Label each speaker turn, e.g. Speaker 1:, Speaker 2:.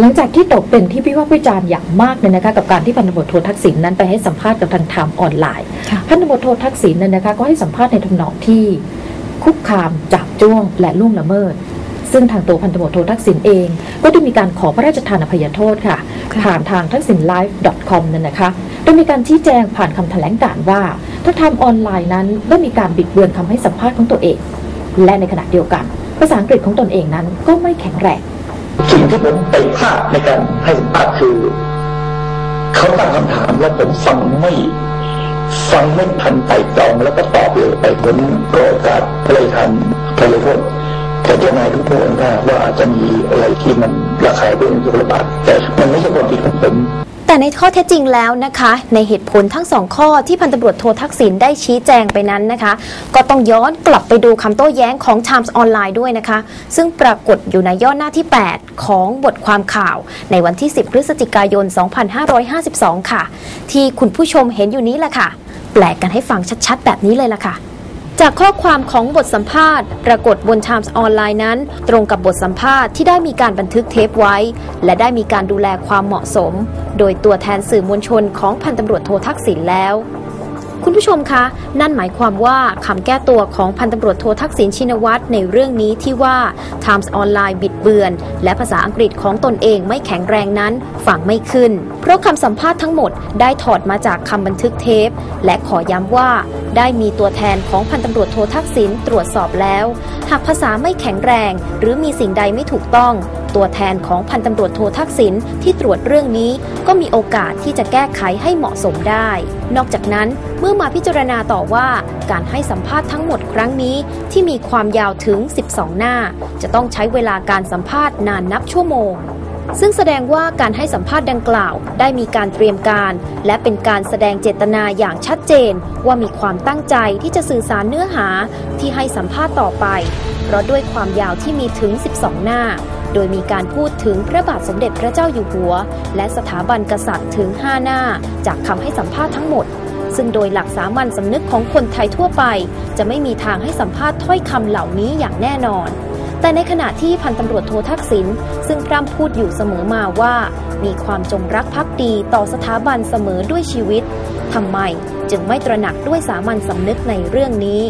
Speaker 1: หลังจากที่ตกเป็นที่พิพากษ์วิจารณ์อย่างมากเลยนะคะกับการที่พันตำรวจโททักษิณนั้นไปให้สัมภาษณ์กับทางไทม์ออนไลน์
Speaker 2: ค่ะ
Speaker 1: พันตำรวจโททักษิณนั้นนะคะก็ให้สัมภาษณ์ในทำนองที่คุกคามจับจ้วงและล่วงละเมิด ซึ่งทางตัวพันตำรวจโททักษิณเอง ก็ได้มีการขอพระราชทานอภัยโทษค่ะ
Speaker 2: ค่ะ
Speaker 1: ผ่านทางทักษิณไลฟ์ .com นั่นนะคะโดยมีการชี้แจงผ่านคำแถลงการณ์ว่าถ้าทำออนไลน์นั้นได้มีการบิดเบือนคำให้สัมภาษณ์ของตัวเอง และในขณะเดียวกัน ภาษาอังกฤษของตนเองนั้นก็ไม่แข็งแรง
Speaker 3: สิ่งที่ผมไปพลาดในการให้สัมภาษณ์คือ เขาตั้งคำถามแล้วผมฟังไม่ฟังไม่ทันไต่ตรองแล้วก็ตอบเลยไปผมก็โอกาสเลยทันพลยพวกแต่เจ้านายทุกคนว่าว่าอาจจะมีอะไรที่มันราคาเรื่องยุคระบาดแต่มันไม่ใช่ความผิดของผม
Speaker 2: แต่ในข้อเท็จจริงแล้วนะคะ ในเหตุผลทั้งสองข้อที่พันตำรวจโททักษิณได้ชี้แจงไปนั้นนะคะ ก็ต้องย้อนกลับไปดูคำโต้แย้งของ Times Online ด้วยนะคะ ซึ่งปรากฏอยู่ในย่อหน้าที่ 8 ของบทความข่าว ในวันที่ 10 พฤศจิกายน 2552 ค่ะ ที่คุณผู้ชมเห็นอยู่นี้แหละค่ะ แปลกันให้ฟังชัดๆ แบบนี้เลยล่ะค่ะ จากข้อความของบทสัมภาษณ์ ปรากฏบน Times Online นั้น ตรงกับบทสัมภาษณ์ที่ได้มีการบันทึกเทปไว้ และได้มีการดูแลความเหมาะสม โดยตัวแทนสื่อมวลชนของพันตำรวจโททักษิณแล้ว คุณผู้ชมคะ นั่นหมายความว่าคำแก้ตัวของพันตำรวจโททักษิณชินวัตรในเรื่องนี้ที่ว่า Times Online บิดเบือน และภาษาอังกฤษของตนเองไม่แข็งแรงนั้นฟังไม่ขึ้น เพราะคำสัมภาษณ์ทั้งหมดได้ถอดมาจากคำบันทึกเทป และขอย้ำว่า ได้มีตัวแทนของพันตำรวจโททักษิณตรวจสอบแล้ว หากภาษาไม่แข็งแรง หรือมีสิ่งใดไม่ถูกต้อง ตัวแทนของพันตำรวจโททักษิณที่ตรวจเรื่องนี้ ก็มีโอกาสที่จะแก้ไขให้เหมาะสมได้ นอกจากนั้นเมื่อมาพิจารณาต่อว่าการให้สัมภาษณ์ทั้งหมดครั้งนี้ที่มีความยาวถึง 12 หน้า จะต้องใช้เวลาการสัมภาษณ์นานนับชั่วโมงซึ่งแสดงว่าการให้สัมภาษณ์ดังกล่าว ได้มีการเตรียมการ และเป็นการแสดงเจตนาอย่างชัดเจน ว่ามีความตั้งใจที่จะสื่อสารเนื้อหาที่ให้สัมภาษณ์ต่อไป เพราะด้วยความยาวที่มีถึง 12 หน้า โดยมีการพูดถึงพระบาทสมเด็จพระเจ้าอยู่หัว และสถาบันกษัตริย์ถึง 5 หน้า จากคำให้สัมภาษณ์ทั้งหมด ซึ่งโดยหลักสามัญสำนึกของคนไทยทั่วไป จะไม่มีทางให้สัมภาษณ์ถ้อยคำเหล่านี้อย่างแน่นอน แต่ในขณะที่พันตำรวจโททักษิณซึ่งพร่ำพูดอยู่เสมอมาว่า มีความจงรักภักดีต่อสถาบันเสมอด้วยชีวิตทำไมจึงไม่ตระหนักด้วยสามัญสำนึกในเรื่องนี้